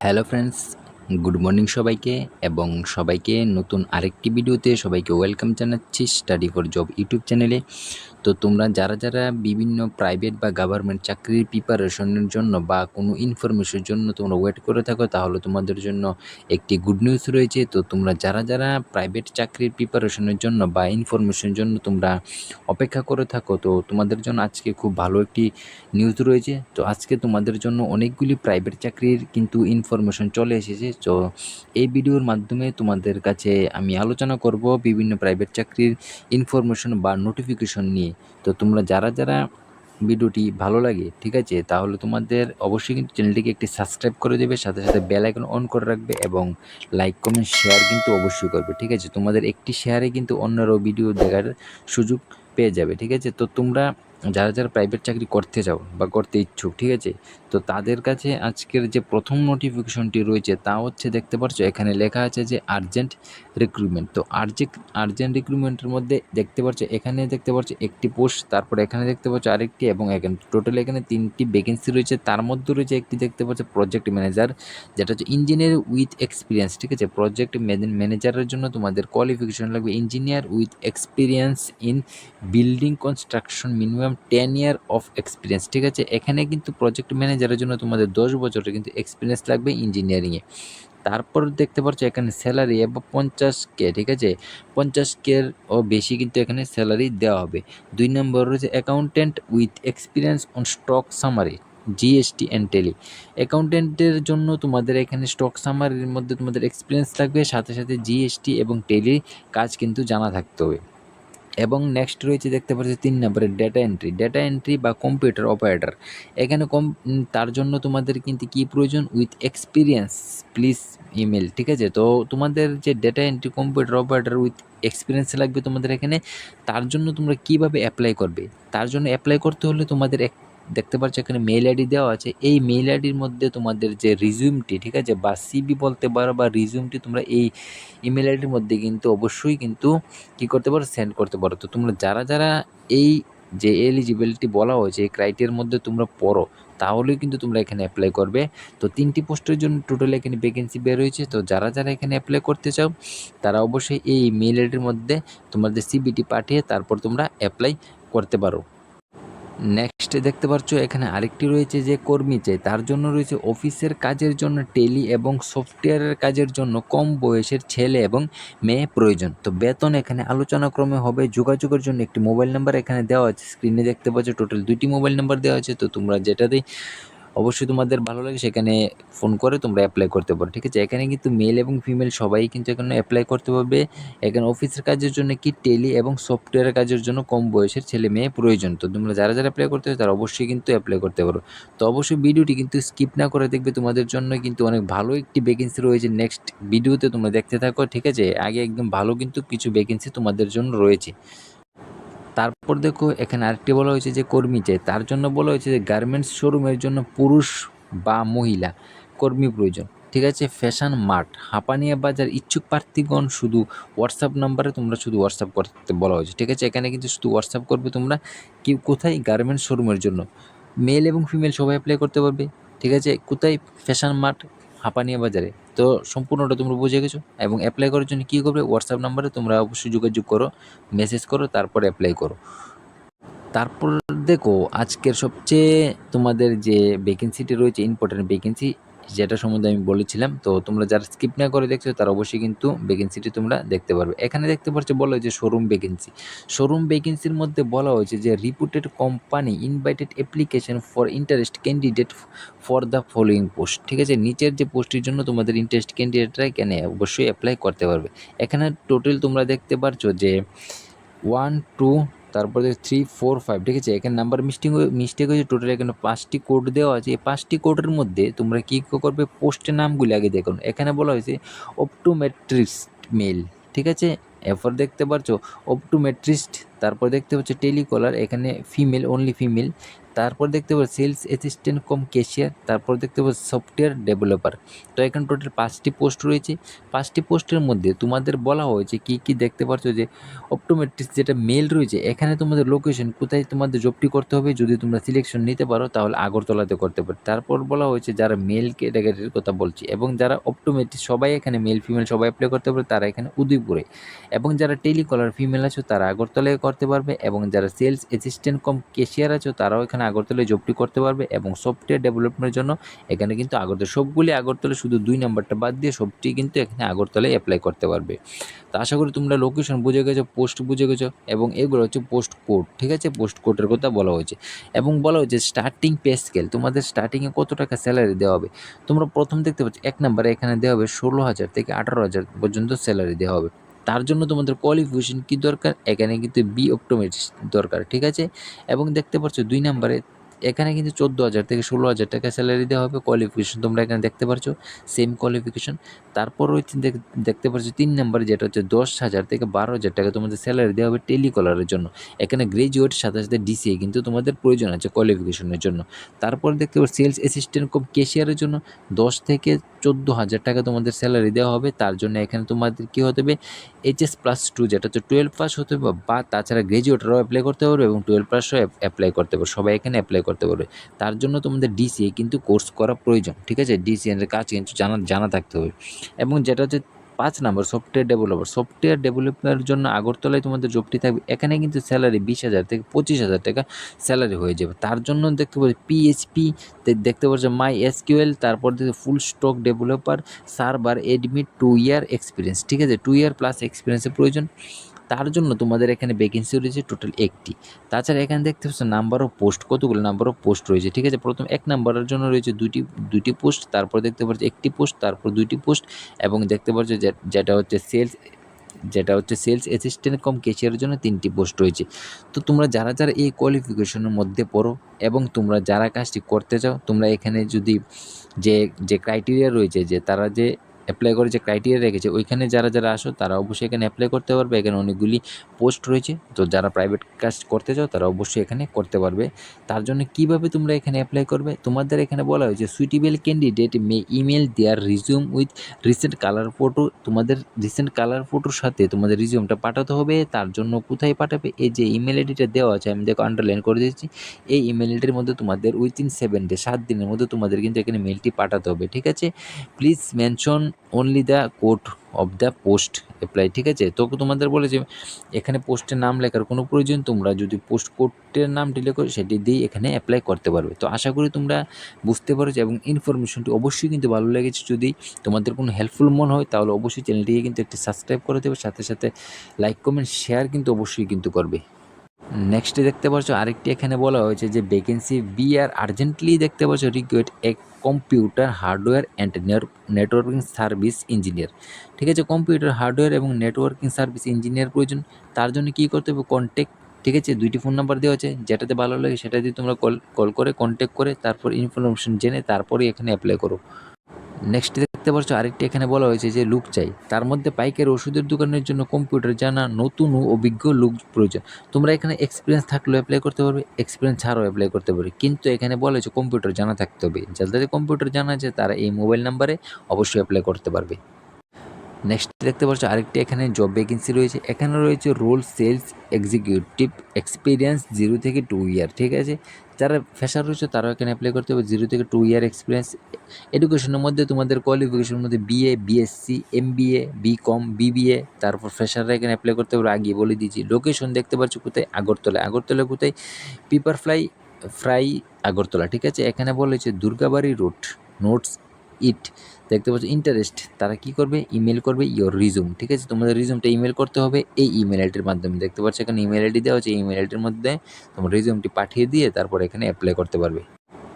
hello friends good morning সবাইকে এবং সবাইকে নতুন আরেকটি ভিডিওতে সবাইকে ওয়েলকাম জানাচ্ছি স্টাডি ফর জব ইউটিউব চ্যানেলে। তো তোমরা যারা যারা বিভিন্ন প্রাইভেট বা গভর্নমেন্ট চাকরির প্রিপারেশনের জন্য বা কোনো ইনফরমেশনের জন্য তোমরা ওয়েট করে থাকো, তাহলে তোমাদের জন্য একটি গুড নিউজ রয়েছে। তো তোমরা যারা যারা প্রাইভেট চাকরির প্রিপারেশনের জন্য বা ইনফরমেশনের জন্য তোমরা অপেক্ষা করে থাকো, তো তোমাদের জন্য আজকে খুব ভালো একটি নিউজ রয়েছে। তো আজকে তোমাদের জন্য অনেকগুলি প্রাইভেট চাকরির কিন্তু ইনফরমেশন চলে এসেছে। তো এই ভিডিওর মাধ্যমে তোমাদের কাছে আমি আলোচনা করব বিভিন্ন প্রাইভেট চাকরির ইনফরমেশন বা নোটিফিকেশন নিয়ে। তো তোমরা যারা যারা ভিডিওটি ভালো লাগে, ঠিক আছে, তাহলে তোমাদের অবশ্যই কিন্তু চ্যানেলটিকে একটি সাবস্ক্রাইব করে দেবে, সাথে সাথে বেল আইকন অন করে রাখবে এবং লাইক কমেন্ট শেয়ার কিন্তু অবশ্যই করবে, ঠিক আছে? তোমাদের একটি শেয়ারে কিন্তু অন্যরাও ভিডিও দেখার সুযোগ পেয়ে যাবে, ঠিক আছে? তো তোমরা যারা যারা প্রাইভেট চাকরি করতে চাও বা করতে ইচ্ছুক, ঠিক আছে? তো তাদের কাছে আজকের যে প্রথম নোটিফিকেশনটি রয়েছে, তা হচ্ছে দেখতে পাচ্ছ এখানে লেখা আছে যে আর্জেন্ট রিক্রুটমেন্ট তো আর্জেন্ট আর্জেন্ট রিক্রুটমেন্টের মধ্যে দেখতে পাচ্ছ এখানে দেখতে পাচ্ছ একটি পোস্ট তারপর এখানে দেখতে পাচ্ছ আরেকটি, এবং এখানে টোটাল এখানে তিনটি ভ্যাকেন্সি রয়েছে। তার মধ্যে রয়েছে একটি দেখতে পাচ্ছ প্রজেক্ট ম্যানেজার যেটা হচ্ছে ইঞ্জিনিয়ার উইথ এক্সপিরিয়েন্স ঠিক আছে? প্রজেক্ট ম্যানেজারের জন্য তোমাদের কোয়ালিফিকেশন লাগবে। Engineer with experience in building construction minimum ten year of experience ঠিক আছে? এখানে কিন্তু প্রজেক্ট ম্যানেজারের জন্য তোমাদের দশ বছরের কিন্তু এক্সপিরিয়েন্স লাগবে ইঞ্জিনিয়ারিংয়ে তারপর দেখতে পাচ্ছ এখানে স্যালারি এবং পঞ্চাশ কে, ঠিক আছে? পঞ্চাশ কের ও বেশি কিন্তু এখানে স্যালারি দেওয়া হবে। দুই নম্বর রয়েছে accountant with experience on stock summary GST and tally অ্যাকাউন্টেন্টের জন্য তোমাদের এখানে স্টক সামারির মধ্যে তোমাদের এক্সপিরিয়েন্স লাগবে, সাথে সাথে জিএসটি এবং টেলি কাজ কিন্তু জানা থাকতে হবে। এবং নেক্সট রয়েছে দেখতে পাচ্ছি তিন নম্বরে ডেটা এন্ট্রি ডেটা এন্ট্রি বা কম্পিউটার অপারেটর এখানে কম তার জন্য তোমাদের কিন্তু কি প্রয়োজন? উইথ এক্সপিরিয়েন্স প্লিজ ইমেল ঠিক আছে? তো তোমাদের যে data entry computer operator with experience লাগবে তোমাদের এখানে। তার জন্য তোমরা কীভাবে অ্যাপ্লাই করবে? তার জন্য অ্যাপ্লাই করতে হলে তোমাদের এক দেখতে পাচ্ছ এখানে মেইল আইডি দেওয়া আছে। এই মেইল আইডির মধ্যে তোমাদের যে রিজিউমটি ঠিক আছে, বা সিবি বলতে পারো বা রিজিউমটি তোমরা এই ইমেল আইডির মধ্যে কিন্তু অবশ্যই কিন্তু কী করতে পারো সেন্ড করতে পারো। তো তোমরা যারা যারা এই যে এলিজিবিলিটি বলা হয়েছে, এই ক্রাইটেরিয়ার মধ্যে তোমরা পড়ো, তাহলেই কিন্তু তোমরা এখানে অ্যাপ্লাই করবে। তো তিনটি পোস্টের জন্য টোটাল এখানে ভ্যাকেন্সি বের হয়েছে। তো যারা যারা এখানে অ্যাপ্লাই করতে চাও, তারা অবশ্যই এই মেল আইডির মধ্যে তোমাদের সিবিটি পাঠিয়ে তারপর তোমরা অ্যাপ্লাই করতে পারো। নেক্সট দেখতে পাচ্ছ, এখানে আরেকটি রয়েছে যে কর্মী চাই। তার জন্য রয়েছে অফিসের কাজের জন্য টেলি এবং সফটওয়্যারের কাজের জন্য কম বয়সের ছেলে এবং মেয়ে প্রয়োজন। তো বেতন এখানে আলোচনা ক্রমে হবে। যোগাযোগের জন্য একটি মোবাইল নাম্বার এখানে দেওয়া আছে। স্ক্রিনে দেখতে পাচ্ছ, টোটাল দুইটি মোবাইল নাম্বার দেওয়া আছে। তো তোমরা যেটাতেই অবশ্যই তোমাদের ভালো লাগে, সেখানে ফোন করে তোমরা অ্যাপ্লাই করতে পারো, ঠিক আছে? এখানে কিন্তু মেল এবং ফিমেল সবাই কিন্তু এখানে অ্যাপ্লাই করতে পারবে। এখানে অফিসের কাজের জন্য কি টেলি এবং সফটওয়্যারের কাজের জন্য কম বয়সের ছেলে মেয়ে প্রয়োজন? তো তোমরা যারা যারা অ্যাপ্লাই করতে তারা অবশ্যই কিন্তু অ্যাপ্লাই করতে পারো। তো অবশ্যই ভিডিওটি কিন্তু স্কিপ না করে দেখবে, তোমাদের জন্য কিন্তু অনেক ভালো একটি ভ্যাকেন্সি রয়েছে। নেক্সট ভিডিওতে তোমরা দেখতে থাকো, ঠিক আছে? আগে একদম ভালো কিন্তু কিছু ভ্যাকেন্সি তোমাদের জন্য রয়েছে। তারপর দেখো, এখানে আরেকটি বলা হয়েছে যে কর্মী চাই। তার জন্য বলা হয়েছে যে গার্মেন্টস শোরুমের জন্য পুরুষ বা মহিলা কর্মী প্রয়োজন। ঠিক আছে? ফ্যাশন মার্ট হাঁপানিয়া বাজার। ইচ্ছুক প্রার্থীগণ শুধু হোয়াটসঅ্যাপ নাম্বারে তোমরা শুধু হোয়াটসঅ্যাপ করতে বলা হয়েছে। ঠিক আছে? এখানে কিন্তু শুধু হোয়াটসঅ্যাপ করবে তোমরা। কি, কোথায়? গার্মেন্টস শোরুমের জন্য। মেল এবং ফিমেল সবাই অ্যাপ্লাই করতে পারবে। ঠিক আছে? কোথায়? ফ্যাশন মার্ট হাঁপানিয়া বাজারে। তো সম্পূর্ণটা তোমরা বুঝে গেছো এবং অ্যাপ্লাই করার জন্য কী করবে? হোয়াটসঅ্যাপ নাম্বারে তোমরা অবশ্যই যোগাযোগ করো মেসেজ করো, তারপরে অ্যাপ্লাই করো। তারপর দেখো, আজকের সবচেয়ে তোমাদের যে ভ্যাকেন্সিটি রয়েছে ইম্পর্টেন্ট ভ্যাকেন্সি যেটা সম্বন্ধে আমি বলেছিলাম, তো তোমরা যারা স্কিপ না করে দেখছ, তারা অবশ্যই কিন্তু ভ্যাকেন্সিটি তোমরা দেখতে পারবে। এখানে দেখতে পাচ্ছ, বলা হয়েছে শোরুম ভ্যাকেন্সি শোরুম ভ্যাকেন্সির মধ্যে বলা হয়েছে যে reputed company invited application for interest candidate for the following post ঠিক আছে? নিচের যে পোস্টের জন্য তোমাদের ইন্টারেস্ট ক্যান্ডিডেটরা কেন অবশ্যই অ্যাপ্লাই করতে পারবে। এখানে টোটাল তোমরা দেখতে পারছ যে ওয়ান টু তারপরে থ্রি ফোর ফাইভ ঠিক আছে? এখানে নাম্বার মিস্টেক মিস্টেক হয়েছে টোটাল এখানে পাঁচটি কোড দেওয়া আছে। এই পাঁচটি কোডের মধ্যে তোমরা কী করবে? পোস্টের নামগুলি আগে দেখুন এখানে বলা হয়েছে অপটোমেট্রিস্ট মেল ঠিক আছে? এরপর দেখতে পারছ অপটোমেট্রিস্ট তারপর দেখতে পাচ্ছ টেলিকলার, এখানে ফিমেল অনলি ফিমেল তারপর দেখতে পাচ্ছ সেলস অ্যাসিস্ট্যান্ট কম ক্যাশিয়ার তারপর দেখতে পাচ্ছ সফটওয়্যার ডেভেলপার তো এখানে টোটাল পাঁচটি পোস্ট রয়েছে। পাঁচটি পোস্টের মধ্যে তোমাদের বলা হয়েছে কি কি দেখতে পাচ্ছ যে অপটোমেট্রিক্স যেটা মেল রয়েছে, এখানে তোমাদের লোকেশন কোথায় তোমাদের জবটি করতে হবে, যদি তোমরা সিলেকশন নিতে পারো, তাহলে আগরতলাতে করতে পারো। তারপর বলা হয়েছে যারা মেল ক্যাটাগরির কথা বলছি, এবং যারা অপটোমেট্রিক সবাই এখানে মেল ফিমেল সবাই অ্যাপ্লাই করতে পারে, তারা এখানে উদয়পুরে। এবং যারা টেলিকলার ফিমেল আছো, তারা আগরতলায় করতে পারবে এবং যারা সেলস অ্যাসিস্ট্যান্ট কম ক্যাশিয়ার আছো, তারাও এখানে আগরতলায় জবটি করতে পারবে এবং সফটওয়্যার ডেভেলপমেন্টের জন্য এখানে কিন্তু আগরতলা, সবগুলি আগরতলা শুধু দুই নাম্বারটা বাদ দিয়ে সবটি কিন্তু এখানে আগরতলায় অ্যাপ্লাই করতে পারবে। তো আশা করি তোমরা লোকেশন বুঝে গেছো পোস্ট বুঝে গেছো এবং এগুলো হচ্ছে পোস্ট কোড ঠিক আছে? পোস্ট কোডের কথা বলা হয়েছে। এবং বলা হয়েছে স্টার্টিং পে স্কেল তোমাদের স্টার্টিংয়ে কত টাকা স্যালারি দেওয়া হবে? তোমরা প্রথম দেখতে পাচ্ছ, এক নম্বরে এখানে দেওয়া হবে ষোলো হাজার থেকে আঠারো হাজার পর্যন্ত স্যালারি দেওয়া হবে। তার জন্য তোমাদের কোয়ালিফিকেশন কী দরকার? এখানে কিন্তু বি অপটোমেটিক্স দরকার, ঠিক আছে? এবং দেখতে পাচ্ছ দুই নম্বরে এখানে কিন্তু চোদ্দ হাজার থেকে ষোলো হাজার টাকা স্যালারি দেওয়া হবে কোয়ালিফিকেশন তোমরা এখানে দেখতে পারছ সেম কোয়ালিফিকেশন তারপর রয়েছে দেখতে পাচ্ছ তিন নম্বরে যেটা হচ্ছে দশ হাজার থেকে বারো হাজার টাকা তোমাদের স্যালারি দেওয়া হবে টেলিকলারের জন্য। এখানে গ্রাজুয়েট সাথে সাথে ডিসিএ কিন্তু তোমাদের প্রয়োজন আছে কোয়ালিফিকেশনের জন্য। তারপর দেখতে পাচ্ছ সেলস অ্যাসিস্ট্যান্ট কম ক্যাশিয়ারের জন্য দশ থেকে চোদ্দ হাজার টাকা তোমাদের স্যালারি দেওয়া হবে। তার জন্য এখানে তোমাদের কী হতে হবে এইচএস প্লাস টু যেটা হচ্ছে টুয়েলভ পাস হতে হবে বা তাছাড়া গ্রাজুয়েটরাও অ্যাপ্লাই করতে পারবে এবং টুয়েলভ পাসও অ্যাপ্লাই করতে পারবে। সবাই এখানে অ্যাপ্লাই করতে পারবে। তার জন্য তোমাদের ডিসিএ কিন্তু কোর্স করা প্রয়োজন, ঠিক আছে? ডিসিএ এর কাজ কিন্তু জানা জানা থাকতে হবে। এবং যেটা হচ্ছে পাঁচ নাম্বার সফটওয়্যার ডেভেলপার সফটওয়্যার ডেভেলপমেন্টের জন্য আগরতলায় তোমাদের জবটি থাকবে। এখানে কিন্তু স্যালারি বিশ হাজার থেকে পঁচিশ হাজার টাকা স্যালারি হয়ে যাবে। তার জন্য দেখতে পাচ্ছি পিএইচপি দেখতে পাচ্ছি মাই এসকিউএল তারপর দেখতে full stack developer server admin two year experience ঠিক আছে? টু ইয়ার প্লাস এক্সপিরিয়েন্সের প্রয়োজন। তার জন্য তোমাদের এখানে ভ্যাকেন্সি রয়েছে টোটাল একটি। তাছাড়া এখানে দেখতে পাচ্ছ নাম্বার অফ পোস্ট কতগুলো নাম্বার অফ পোস্ট রয়েছে, ঠিক আছে? প্রথম এক নাম্বারের জন্য রয়েছে দুটি দুটি পোস্ট তারপর দেখতে পাচ্ছ একটি পোস্ট তারপর দুইটি পোস্ট এবং দেখতে পাচ্ছ যেটা হচ্ছে সেলস যেটা হচ্ছে সেলস অ্যাসিস্ট্যান্ট কম ক্যাশিয়ারের জন্য তিনটি পোস্ট রয়েছে। তো তোমরা যারা যারা এই কোয়ালিফিকেশনের মধ্যে পড়ো এবং তোমরা যারা কাজটি করতে চাও, তোমরা এখানে যদি যে যে ক্রাইটেরিয়া রয়েছে যে তারা যে অ্যাপ্লাই করে যে ক্রাইটেরিয়া রেখেছে, ওইখানে যারা যারা আসো, তারা অবশ্যই এখানে অ্যাপ্লাই করতে পারবে। এখানে অনেকগুলি পোস্ট রয়েছে। তো যারা প্রাইভেট কাজ করতে চাও, তারা অবশ্যই এখানে করতে পারবে। তার জন্য কীভাবে তোমরা এখানে অ্যাপ্লাই করবে? তোমাদের এখানে বলা হয়েছে suitable candidate may email their resume with recent colour photo তোমাদের রিসেন্ট কালার ফটোর সাথে তোমাদের রিজিউমটা পাঠাতে হবে। তার জন্য কোথায় পাঠাবে? এই যে ইমেল আইডিটা দেওয়া আছে, আমি দেখো আন্ডারলাইন করে দিয়েছি। এই ইমেল আইডির মধ্যে তোমাদের উইথিন সেভেন ডে সাত দিনের মধ্যে তোমাদের কিন্তু এখানে মেলটি পাঠাতে হবে, ঠিক আছে? Please mention only the code of the post apply ঠিক আছে? তো তোমাদের বলে যে এখানে পোস্টের নাম লেখার কোনো প্রয়োজন, তোমরা যদি পোস্ট কোডের নামটি লেখো সেটি দিয়ে এখানে অ্যাপ্লাই করতে পারবে। তো আশা করি তোমরা বুঝতে পারছ এবং ইনফরমেশনটি অবশ্যই কিন্তু ভালো লেগেছে। যদি তোমাদের কোনো হেল্পফুল মনে হয়, তাহলে অবশ্যই চ্যানেলটিকে কিন্তু একটি সাবস্ক্রাইব করে দেবে, সাথে সাথে লাইক কমেন্ট শেয়ার কিন্তু অবশ্যই কিন্তু করবে। নেক্সটে দেখতে পাচ্ছ আরেকটি এখানে বলা হয়েছে যে ভ্যাকেন্সি বি আর আর্জেন্টলি দেখতে পাচ্ছ রিকোয়েট এক computer hardware and networking service engineer. ঠিক আছে, কম্পিউটার হার্ডওয়্যার এবং নেটওয়ার্কিং সার্ভিস ইঞ্জিনিয়ার প্রয়োজন। তার জন্য কী করতে হবে? কন্ট্যাক্ট ঠিক আছে, দুইটি ফোন নাম্বার দেওয়া আছে। যেটাতে ভালো লাগে সেটা দিয়ে তোমরা কল কল করে কন্ট্যাক্ট করে তারপর ইনফরমেশন জেনে তারপরে এখানে অ্যাপ্লাই করো। নেক্সট দেখতে পাচ্ছ আরেকটি এখানে বলা হয়েছে যে লুক চাই। তার মধ্যে পাইকারি ওষুধের দোকানের জন্য কম্পিউটার জানা, নতুন ও অভিজ্ঞ লুক প্রয়োজন। তোমরা এখানে এক্সপিরিয়েন্স থাকলেও অ্যাপ্লাই করতে পারবে এক্সপিরিয়েন্স ছাড়াও অ্যাপ্লাই করতে পারবে। কিন্তু এখানে বলা হয়েছে কম্পিউটার জানা থাকতে হবে। যাদের কম্পিউটার জানা আছে, তারা এই মোবাইল নাম্বারে অবশ্যই অ্যাপ্লাই করতে পারবে। নেক্সট দেখতে পাচ্ছ আরেকটি এখানে জব ভ্যাকেন্সি রয়েছে। এখানে রয়েছে role sales executive experience zero থেকে টু ইয়ার ঠিক আছে? যারা ফ্যাশার রয়েছে, তারাও এখানে অ্যাপ্লাই করতে হবে। জিরো থেকে টু ইয়ার এক্সপিরিয়েন্স এডুকেশনের মধ্যে তোমাদের কোয়ালিফিকেশনের মধ্যে BA BSc M BA B com BBA তারপর ফ্রেশাররা এখানে অ্যাপ্লাই করতে পারবে আগে বলে দিয়েছি লোকেশন দেখতে পাচ্ছ কোথায়? আগরতলা আগরতলা কোথায়? পিপার ফ্লাই ফ্রাই আগরতলা, ঠিক আছে? এখানে বলেছে দুর্গাবাড়ি রোড নোটস ইট। দেখতে পাচ্ছ ইন্টারেস্ট তারা কি করবে? ইমেল করবে ইয়োর রিজুম ঠিক আছে? তোমাদের রিজুমটা ইমেল করতে হবে এই ইমেল আইডির মাধ্যমে। দেখতে পাচ্ছ, এখানে ইমেল আইডি দেওয়া হচ্ছে ইমেল আইডির মধ্যে তোমার রিজুমটি পাঠিয়ে দিয়ে তারপর এখানে অ্যাপ্লাই করতে পারবে।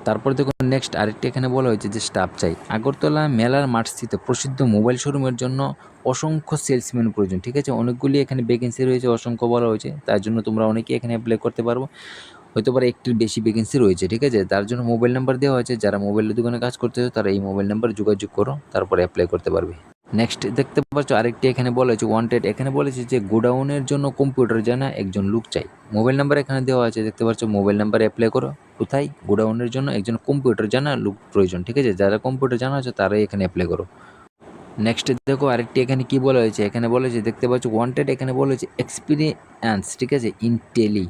তারপর দেখুন নেক্সট আরেকটি এখানে বলা হয়েছে যে স্টাফ চাই। আগরতলা মেলার মাঠস্থিত প্রসিদ্ধ মোবাইল শোরুমের জন্য অসংখ্য সেলসম্যান প্রয়োজন, ঠিক আছে? অনেকগুলি এখানে ভ্যাকেন্সি রয়েছে, অসংখ্য বলা হয়েছে। তার জন্য তোমরা অনেকেই এখানে অ্যাপ্লাই করতে পারব। হয়তো পারে একটির বেশি ভ্যাকেন্সি রয়েছে, ঠিক আছে? তার জন্য মোবাইল নাম্বার দেওয়া হয়েছে। যারা মোবাইলের দোকানে কাজ করতে তারা এই মোবাইল নাম্বার যোগাযোগ করো, তারপরে অ্যাপ্লাই করতে পারবে। নেক্সট দেখতে পাচ্ছ আরেকটি এখানে বলা হয়েছে ওয়ান্টেড এখানে বলেছে যে গোডাউনের জন্য কম্পিউটার জানা একজন লোক চাই। মোবাইল নাম্বার এখানে দেওয়া আছে, দেখতে পাচ্ছ? মোবাইল নাম্বারে অ্যাপ্লাই করো। কোথায়? গোডাউনের জন্য একজন কম্পিউটার জানা লোক প্রয়োজন, ঠিক আছে? যারা কম্পিউটার জানা আছে, তারাই এখানে অ্যাপ্লাই করো। নেক্সট দেখো আরেকটি এখানে কি বলা হয়েছে? এখানে বলেছে দেখতে পাচ্ছ? ওয়ান্টেড এখানে বলেছে এক্সপিরিয়েন্স ঠিক আছে? In tally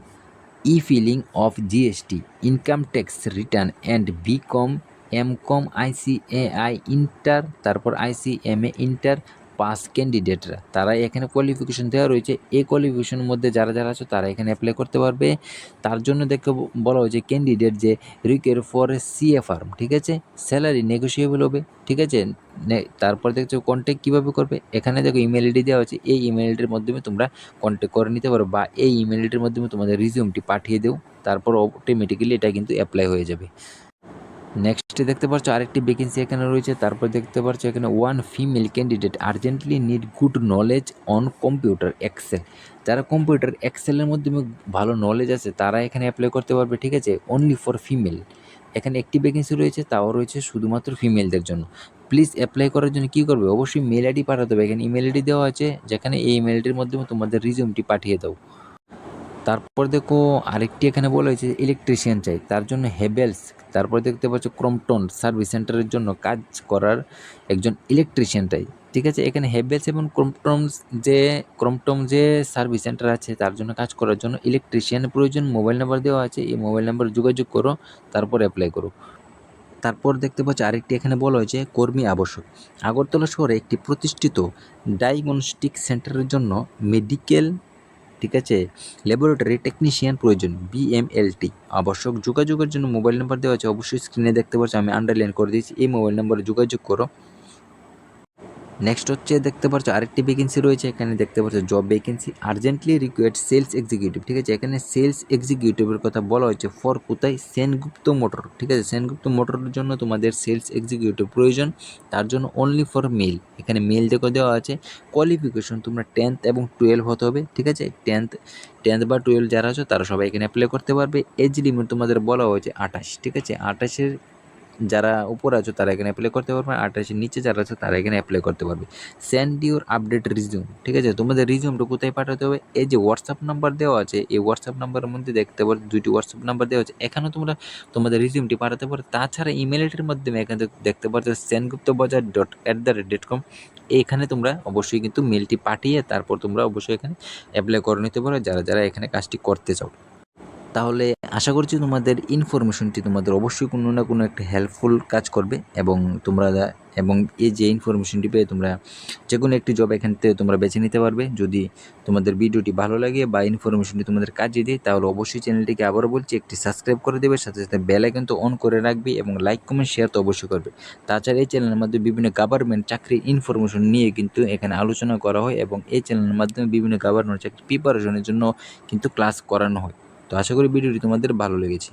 e filing of GST income tax return and B com M com ICAI inter তারপর আইসিএমএ ইন্টার পাস ক্যান্ডিডেটরা তারা এখানে কোয়ালিফিকেশন দেওয়া রয়েছে। এই কোয়ালিফিকেশনের মধ্যে যারা যারা আছে, তারা এখানে অ্যাপ্লাই করতে পারবে। তার জন্য দেখে বলা হয়েছে ক্যান্ডিডেট যে রিকের ফর সিএ ফার্ম ঠিক আছে? স্যালারি নেগোসিয়েবল হবে, ঠিক আছে? তারপর দেখছ কন্ট্যাক্ট কীভাবে করবে? এখানে দেখো ইমেল আইডি দেওয়া আছে এই ইমেল আইডির মাধ্যমে তোমরা কন্ট্যাক্ট করে নিতে পারো বা এই ইমেল আইডির মাধ্যমে তোমাদের রিজিউমটি পাঠিয়ে দেও। তারপর অটোমেটিক্যালি এটা কিন্তু অ্যাপ্লাই হয়ে যাবে। নেক্সট দেখতে পাচ্ছ আরেকটি ভ্যাকেন্সি এখানে রয়েছে। তারপর দেখতে পাচ্ছ এখানে one female candidate urgently need good knowledge on computer Excel যারা কম্পিউটার এক্সেলের মাধ্যমে ভালো নলেজ আছে, তারা এখানে অ্যাপ্লাই করতে পারবে, ঠিক আছে? অনলি ফর ফিমেল এখানে একটি ভ্যাকেন্সি রয়েছে, তাও রয়েছে শুধুমাত্র ফিমেলদের জন্য। প্লিজ অ্যাপ্লাই করার জন্য কী করবে? অবশ্যই মেল আইডি পাঠাতে হবে। এখানে ইমেল আইডি দেওয়া আছে, যেখানে এই ইমেল আইডির মাধ্যমে তোমাদের রিজিউমটি পাঠিয়ে দাও। তারপর দেখো আরেকটি এখানে বলা হয়েছে ইলেকট্রিশিয়ান চাই, তার জন্য হেভেলস তারপর দেখতে পাচ্ছ ক্রমটন সার্ভিস সেন্টারের জন্য কাজ করার একজন ইলেকট্রিশিয়ান চাই, ঠিক আছে? এখানে হেভেলস এবং ক্রমটমস যে ক্রমটম যে সার্ভিস সেন্টার আছে, তার জন্য কাজ করার জন্য ইলেকট্রিশিয়ানের প্রয়োজন মোবাইল নাম্বার দেওয়া আছে, এই মোবাইল নাম্বার যোগাযোগ করো, তারপর অ্যাপ্লাই করো। তারপর দেখতে পাচ্ছি আরেকটি এখানে বলা হয়েছে কর্মী আবশ্যক, আগরতলা শহরে একটি প্রতিষ্ঠিত ডায়াগনস্টিক সেন্টারের জন্য মেডিকেল ঠিক আছে? ল্যাবরেটরি টেকনিশিয়ান প্রয়োজন বিএমএলটি আবশ্যক যোগাযোগের জন্য মোবাইল নাম্বার দেওয়া আছে, অবশ্যই স্ক্রিনে দেখতে পাচ্ছ, আমি আন্ডারলাইন করে দিয়েছি, এই মোবাইল নাম্বারে যোগাযোগ করো। নেক্সট হচ্ছে দেখতে পাচ্ছ আরেকটি ভ্যাকেন্সি রয়েছে, এখানে দেখতে পাচ্ছ job vacancy urgently required sales executive ঠিক আছে? এখানে সেলস এক্সিকিউটিভের কথা বলা হয়েছে ফর কোথায়? সেনগুপ্ত মোটর, ঠিক আছে? সেনগুপ্ত মোটরের জন্য তোমাদের সেলস এক্সিকিউটিভ প্রয়োজন, তার জন্য অনলি ফর মেল এখানে মেল দেখো দেওয়া আছে কোয়ালিফিকেশন তোমরা টেন্থ এবং টুয়েলভ হতে হবে, ঠিক আছে? টেন্থ টেন্থ বা টুয়েলভ যারা আছো, তারা সবাই এখানে অ্যাপ্লাই করতে পারবে এজ লিমিট তোমাদের বলা হয়েছে আঠাশ, ঠিক আছে? আঠাশের যারা উপরে আছো, তারা এখানে অ্যাপ্লাই করতে পারবে। আঠাশের নিচে যারা আছে, তারা এখানে অ্যাপ্লাই করতে পারবে। সেন্ড ইউর আপডেট রিজিউম ঠিক আছে? তোমাদের রিজিউমটা কোথায় পাঠাতে হবে? এই যে হোয়াটসঅ্যাপ নাম্বার দেওয়া আছে, এই হোয়াটসঅ্যাপ নাম্বারের মধ্যে দেখতে পারো, দুইটি হোয়াটসঅ্যাপ নাম্বার দেওয়া আছে। এখানেও তোমরা, তোমাদের রিজিউমটি পাঠাতে পারো। তাছাড়া ইমেল আইডির মাধ্যমে এখানে দেখ- দেখতে পাচ্ছ Sengupta Bazar dot at the rate dot com এইখানে তোমরা অবশ্যই কিন্তু মেলটি পাঠিয়ে তারপর তোমরা অবশ্যই এখানে অ্যাপ্লাই করে নিতে পারো। যারা যারা এখানে কাজটি করতে চাও। তাহলে আশা করছি তোমাদের ইনফরমেশনটি তোমাদের অবশ্যই কোনো না কোনো একটা হেল্পফুল কাজ করবে এবং তোমরা এবং এই যে ইনফরমেশনটি পেয়ে তোমরা যে কোনো একটি জব এখান থেকে তোমরা বেছে নিতে পারবে। যদি তোমাদের ভিডিওটি ভালো লাগে বা ইনফরমেশনটি তোমাদের কাজে দিই তাহলে অবশ্যই চ্যানেলটিকে আবারও বলছি, একটি সাবস্ক্রাইব করে দেবে, সাথে সাথে বেল আইকন তো অন করে রাখবে এবং লাইক কমেন্ট শেয়ার তো অবশ্যই করবে। তাছাড়া এই চ্যানেলের মাধ্যমে বিভিন্ন গভর্নমেন্ট চাকরির ইনফরমেশন নিয়ে কিন্তু এখানে আলোচনা করা হয় এবং এই চ্যানেলের মাধ্যমে বিভিন্ন গভর্নমেন্ট চাকরি প্রিপারেশনের জন্য কিন্তু ক্লাস করানো হয়। তো আশা করি ভিডিওটি তোমাদের ভালো লেগেছে।